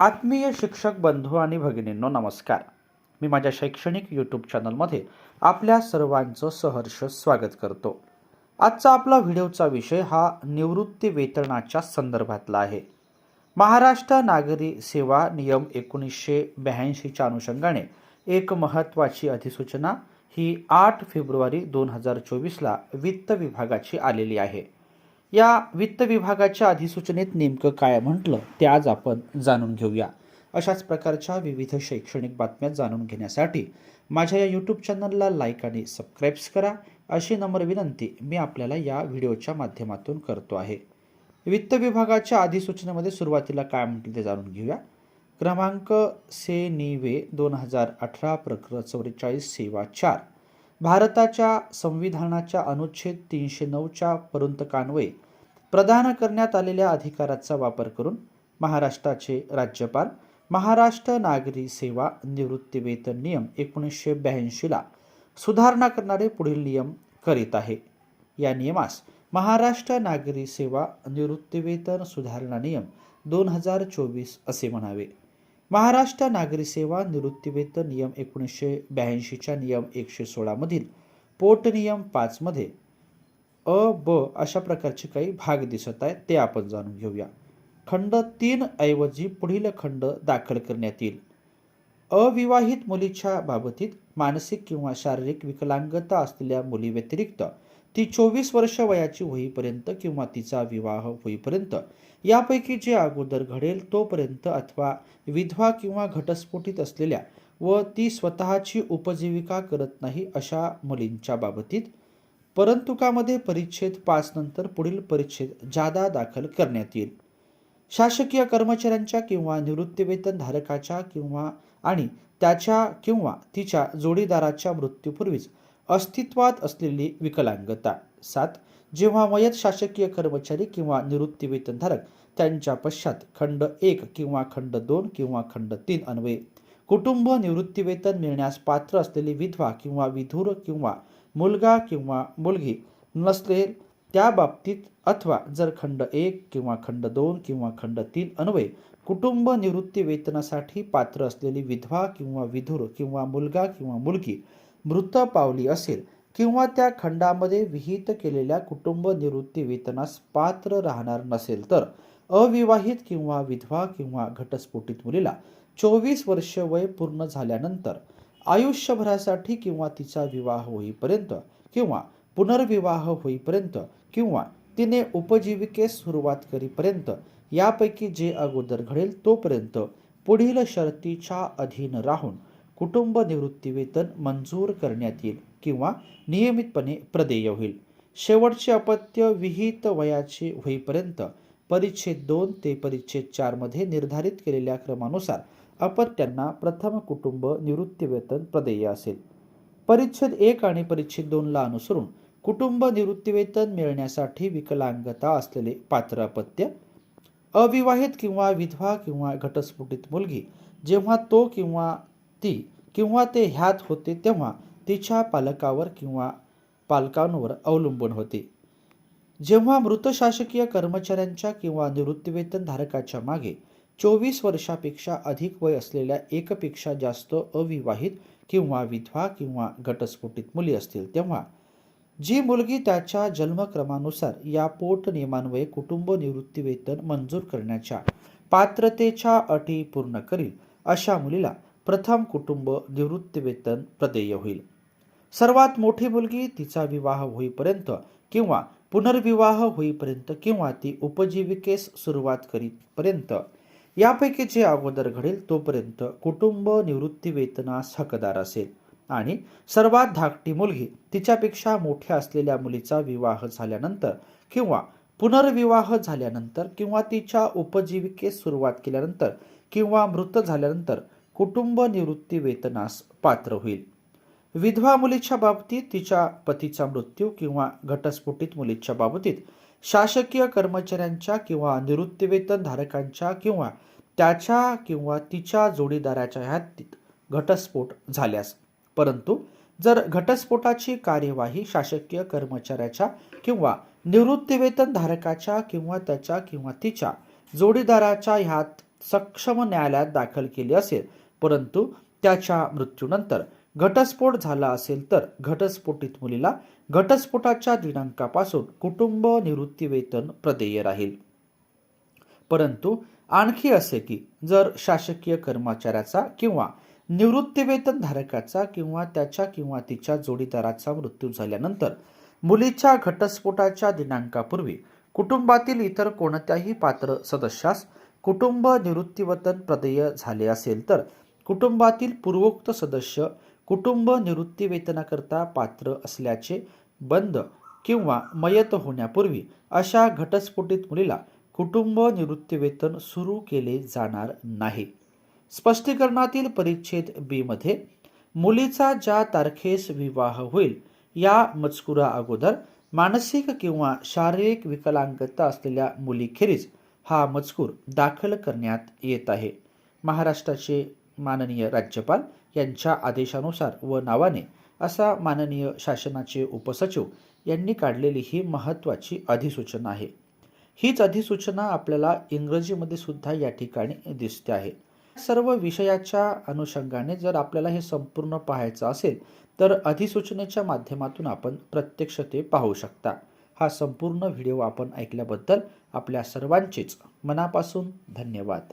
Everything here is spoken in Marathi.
आत्मीय शिक्षक बंधू आणि भगिनींनो नमस्कार. मी माझ्या शैक्षणिक यूट्यूब चॅनलमध्ये आपल्या सर्वांचं सहर्ष स्वागत करतो. आजचा आपला व्हिडिओचा विषय हा निवृत्ती वेतनाच्या संदर्भातला आहे. महाराष्ट्र नागरी सेवा नियम एकोणीसशे ब्याऐंशीच्या अनुषंगाने एक महत्त्वाची अधिसूचना ही आठ फेब्रुवारी दोन हजार चोवीसला वित्त विभागाची आलेली आहे. या वित्त विभागाच्या अधिसूचनेत नेमकं काय म्हटलं ते आज आपण जाणून घेऊया. अशाच प्रकारच्या विविध शैक्षणिक बातम्या जाणून घेण्यासाठी माझ्या या यूट्यूब चॅनलला लाईक आणि सबस्क्राईब्स करा. अशी नम्र विनंती मी आपल्याला या व्हिडिओच्या माध्यमातून करतो आहे. वित्त विभागाच्या अधिसूचनेमध्ये सुरुवातीला काय म्हटलं ते जाणून घेऊया. क्रमांक से निवे दोन हजार अठरा प्रक्र चौवेचाळीस सेवा चार. भारताच्या संविधानाच्या अनुच्छेद तीनशे नऊच्या परंतकान्वये प्रदान करण्यात आलेल्या अधिकाराचा वापर करून महाराष्ट्राचे राज्यपाल महाराष्ट्र नागरी सेवा निवृत्ती वेतन नियम एकोणीसशे ब्याऐंशीला सुधारणा करणारे पुढील नियम करीत आहे. या नियमास महाराष्ट्र नागरी सेवा निवृत्तीवेतन सुधारणा नियम दोन हजार चोवीस असे म्हणावे. महाराष्ट्र नागरी सेवा निवृत्तीवेतन नियम एकोणीसशे ब्याऐंशीच्या नियम एकशे सोळामधील पोट नियम पाचमध्ये अ ब अशा प्रकारचे काही भाग दिसत आहेत ते आपण जाणून घेऊया. खंड तीन ऐवजी पुढील खंड दाखल करण्यात येईल. अविवाहित मुलीच्या बाबतीत मानसिक किंवा शारीरिक विकलांगता असलेल्या मुलीव्यतिरिक्त ती चोवीस वर्ष वयाची होईपर्यंत किंवा तिचा विवाह होईपर्यंत यापैकी जे अगोदर घडेल तोपर्यंत अथवा विधवा किंवा घटस्फोटीत असलेल्या व ती स्वतःची उपजीविका करत नाही अशा मुलींच्या बाबतीत परंतुकामध्ये परिच्छेद पाच नंतर पुढील परिच्छेद जादा दाखल करण्यात येईल. शासकीय कर्मचाऱ्यांच्या किंवा निवृत्तीवेतन धारकाच्या किंवा आणि त्याच्या किंवा तिच्या जोडीदाराच्या मृत्यूपूर्वीच अस्तित्वात असलेली विकलांगता. सात जेव्हा वयत शासकीय कर्मचारी किंवा निवृत्तीवेतनधारक त्यांच्या पश्चात खंड एक किंवा खंड दोन किंवा खंड तीन अन्वये. कुटुंब निवृत्तीवेतन मिळण्यास पात्र असलेली विधवा किंवा विधूर किंवा मुलगा किंवा मुलगी नसले त्या बाबतीत अथवा जर खंड एक किंवा खंड दोन किंवा खंड तीन अन्वये कुटुंब निवृत्ती वेतनासाठी पात्र असलेली विधवा किंवा विधुर किंवा मुलगा किंवा मुलगी मृत पावली असेल किंवा त्या खंडामध्ये विहित केलेल्या कुटुंब निवृत्ती वेतनास पात्र राहणार नसेल तर अविवाहित किंवा विधवा किंवा घटस्फोटित मुलीला चोवीस वर्ष वय पूर्ण झाल्यानंतर आयुष्यभरासाठी किंवा तिचा विवाह होईपर्यंत किंवा पुनर्विवाह होईपर्यंत किंवा तिने उपजीविकेस सुरुवात करीपर्यंत यापैकी जे अगोदर घडेल तोपर्यंत पुढील शर्तीच्या अधीन राहून कुटुंब निवृत्तीवेतन मंजूर करण्यात येईल किंवा नियमितपणे प्रदेय होईल. शेवटचे अपत्य विहित वयाचे होईपर्यंत परिच्छेद दोन ते परिच्छेद चारमध्ये निर्धारित केलेल्या क्रमानुसार अपत्यांना प्रथम कुटुंब निवृत्तीवेतन प्रदेय असेल. परिच्छेद एक आणि परिच्छेद दोनला अनुसरून कुटुंब निवृत्तीवेतन मिळण्यासाठी विकलांगता असलेले पात्र अपत्य अविवाहित किंवा विधवा किंवा घटस्फोटित मुलगी जेव्हा तो किंवा ती किंवा ते ह्यात होते तेव्हा तिच्या पालकावर किंवा पालकांवर अवलंबून होते. जेव्हा मृत शासकीय कर्मचाऱ्यांच्या किंवा निवृत्तीवेतन धारकाच्या मागे चोवीस वर्षापेक्षा अधिक वय असलेल्या एकपेक्षा जास्त अविवाहित किंवा विधवा किंवा घटस्फोटित मुली असतील तेव्हा जी मुलगी त्याच्या जन्मक्रमानुसार या पोट नियमान्वये कुटुंब निवृत्तीवेतन मंजूर करण्याच्या पात्रतेच्या अटी पूर्ण करील अशा मुलीला प्रथम कुटुंब निवृत्तीवेतन प्रदेय होईल. सर्वात मोठी मुलगी तिचा विवाह होईपर्यंत किंवा पुनर्विवाह होईपर्यंत किंवा ती उपजीविकेस सुरुवात करीपर्यंत यापैकी जे अगोदर घडेल तोपर्यंत कुटुंब निवृत्तीवेतनास हकदार असेल आणि सर्वात धाकटी मुलगी तिच्यापेक्षा मोठ्या असलेल्या मुलीचा विवाह झाल्यानंतर किंवा पुनर्विवाह झाल्यानंतर किंवा तिच्या उपजीविकेस सुरुवात केल्यानंतर किंवा मृत झाल्यानंतर कुटुंब निवृत्ती वेतनास पात्र होईल. विधवा मुलीच्या बाबतीत तिच्या पतीचा मृत्यू किंवा घटस्फोटित मुलीच्या बाबतीत शासकीय कर्मचाऱ्यांच्या किंवा निवृत्तीवेतन धारकांच्या किंवा त्याच्या किंवा तिच्या जोडीदाराच्या हद्दीत घटस्फोट झाल्यास. परंतु जर घटस्फोटाची कार्यवाही शासकीय कर्मचाऱ्याच्या किंवा निवृत्तीवेतन धारकाच्या किंवा त्याच्या किंवा तिच्या जोडीदाराच्या ह्यात सक्षम न्यायालयात दाखल केली असेल परंतु त्याच्या मृत्यूनंतर घटस्फोट झाला असेल तर घटस्फोटित मुलीला घटस्फोटाच्या दिनांकापासून कुटुंब निवृत्ती वेतन प्रदेय राहील. परंतु आणखी असे की जर शासकीय कर्मचाऱ्याचा किंवा निवृत्तीवेतन धारकाचा किंवा त्याच्या किंवा तिच्या जोडीदाराचा मृत्यू झाल्यानंतर मुलीच्या घटस्फोटाच्या दिनांकापूर्वी कुटुंबातील इतर कोणत्याही पात्र सदस्यास कुटुंब निवृत्तीवेतन प्रदेय झाले असेल तर कुटुंबातील पूर्वोक्त सदस्य कुटुंब निवृत्ती वेतनाकरता पात्र असल्याचे बंद किंवा मयत होण्यापूर्वी अशा घटस्फोटित मुलीला कुटुंब निवृत्ती वेतन सुरू केले जाणार नाही. स्पष्टीकरणातील परिच्छेद बी मध्ये मुलीचा ज्या तारखेस विवाह होईल या मजकुरा अगोदर मानसिक किंवा शारीरिक विकलांगता असलेल्या मुलीखेरीज हा मजकूर दाखल करण्यात येत आहे. महाराष्ट्राचे माननीय राज्यपाल यांच्या आदेशानुसार व नावाने असा माननीय शासनाचे उपसचिव यांनी काढलेली ही महत्त्वाची अधिसूचना आहे. हीच अधिसूचना आपल्याला इंग्रजीमध्ये सुद्धा या ठिकाणी दिसते आहे. सर्व विषयाच्या अनुषंगाने जर आपल्याला हे संपूर्ण पाहायचं असेल तर अधिसूचनेच्या माध्यमातून आपण प्रत्यक्ष ते पाहू शकता. हा संपूर्ण व्हिडिओ आपण ऐकल्याबद्दल आपल्या सर्वांचेच मनापासून धन्यवाद.